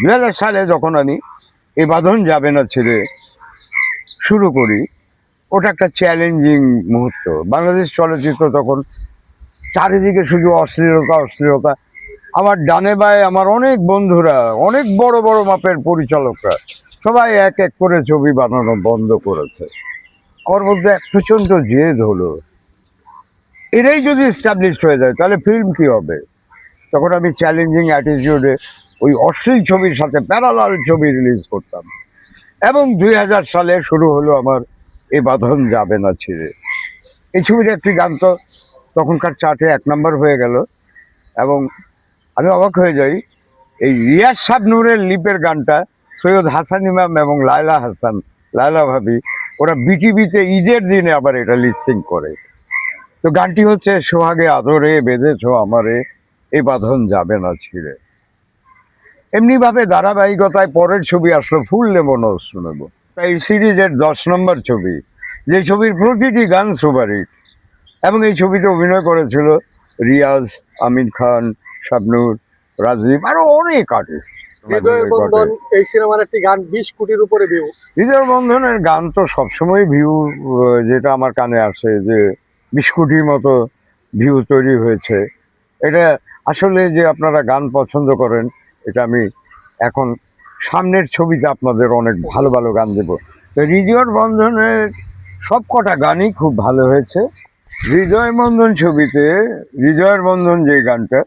দু হাজার সালে যখন আমি এ বাঁধন যাবে না ছেড়ে শুরু করি, ওটা একটা চ্যালেঞ্জিং মুহূর্ত। বাংলাদেশ চলচ্চিত্র তখন চারিদিকে শুধু অশ্লীলতা অশ্লীলতা। আমার ডানে বায়ে আমার অনেক বন্ধুরা, অনেক বড় বড় মাপের পরিচালকরা সবাই এক এক করে ছবি বানানো বন্ধ করেছে। আমার মধ্যে এক প্রচণ্ড জেদ হলো। এরাই যদি এস্টাবলিশ হয়ে যায়, তাহলে ফিল্ম কি হবে? তখন আমি চ্যালেঞ্জিং অ্যাটিটিউডে ওই অশ্লীল ছবির সাথে প্যারালাল ছবি রিলিজ করতাম। এবং দুই হাজার সালে শুরু হলো আমার এ বাঁধন যাবে না ছিঁড়ে। এই ছবির একটি গান তো তখনকার চার্টে এক নম্বর হয়ে গেল এবং আমি অবাক হয়ে যাই, এই রিয়াজ শাবনুরের লিপের গানটা সৈয়দ হাসান ইমাম এবং লায়লা হাসান, লায়লা ভাবি, ওরা বিটিভিতে ঈদের দিনে আবার এটা লিপসিং করে। তো গানটি হচ্ছে, সোহাগে আদরে বেঁধেছ আমারে, এ বাঁধন যাবে না ছিঁড়ে। এমনিভাবে ধারাবাহিকতায় পরের ছবি আসলো ফুল নেব না অশ্রু নেব। তাই এই সিরিজের দশ নম্বর ছবি যে ছবির প্রতিটি গান সুপারহিট এবং এই ছবিতে অভিনয় করেছিল রিয়াজ আমির খান শাবনুর রাজীব আরও অনেক আর্টিস্ট এই সিনেমার একটি গান বিশ কোটির উপরে ভিউ হৃদয় বন্ধনের গান তো সবসময় ভিউ যেটা আমার কানে আসে যে বিস্কুটির মতো ভিউ তৈরি হয়েছে। এটা আসলে যে আপনারা গান পছন্দ করেন এটা আমি এখন সামনের ছবিতে আপনাদের অনেক ভালো ভালো গান দেব। তো হৃদয়ের বন্ধনের সব কটা গানই খুব ভালো হয়েছে। হৃদয় বন্ধন ছবিতে হৃদয়ের বন্ধন যে গানটা,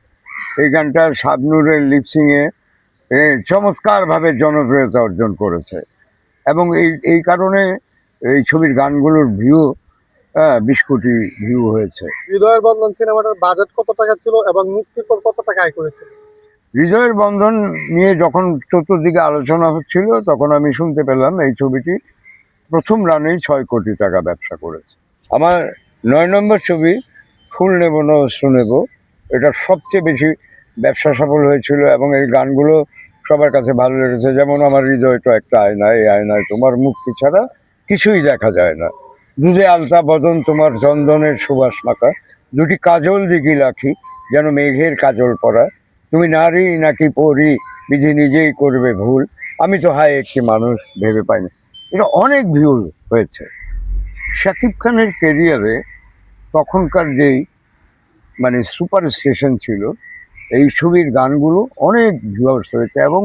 এই গানটা শাবনুরের লিপসিংয়ে চমৎকারভাবে জনপ্রিয়তা অর্জন করেছে। এবং এই এই কারণে এই ছবির গানগুলোর ভিউ বিশ কোটি ভিউ হয়েছে। হৃদয়ের বন্ধন সিনেমাটার বাজেট কত টাকা ছিল এবং মুক্তির পর কত টাকা আয় করেছিল? হৃদয়ের বন্ধন নিয়ে যখন চতুর্দিকে আলোচনা হচ্ছিল, তখন আমি শুনতে পেলাম এই ছবিটি প্রথম রানেই ছয় কোটি টাকা ব্যবসা করেছে। আমার নয় নম্বর ছবি, ফুল নেব না অশ্রু নেব, এটা সবচেয়ে বেশি ব্যবসা সফল হয়েছিল এবং এই গানগুলো সবার কাছে ভালো লেগেছে। যেমন আমার হৃদয় তো একটা আয়না, এই আয়নায় তোমার মুক্তি ছাড়া কিছুই দেখা যায় না। দুধে আলতা বদন, তোমার চন্দনের সুবাস মাখা, দুটি কাজল দিঘি লাখি, যেন মেঘের কাজল পরা তুমি নারী নাকি পরি বিধি নিজেই করবে ভুল? আমি তো হায় একটি মানুষ ভেবে পাইনি। এটা অনেক ভিউ হয়েছে। শাকিব খানের কেরিয়ারে তখনকার যেই মানে সুপার স্টেশন ছিল এই ছবির গানগুলো অনেক ভিউয়ার্স হয়েছে এবং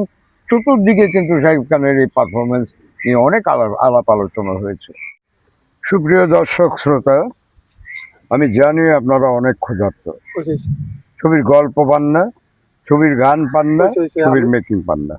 চতুর্দিকে কিন্তু শাকিব খানের এই পারফরমেন্স নিয়ে অনেক আলাপ আলাপ আলোচনা হয়েছে। সুপ্রিয় দর্শক শ্রোতা আমি জানি আপনারা অনেক ক্ষুধার্ত। ছবির গল্প পান না ছবির গান পান না বুঝেছি, ছবির আমি- মেকিং পান না।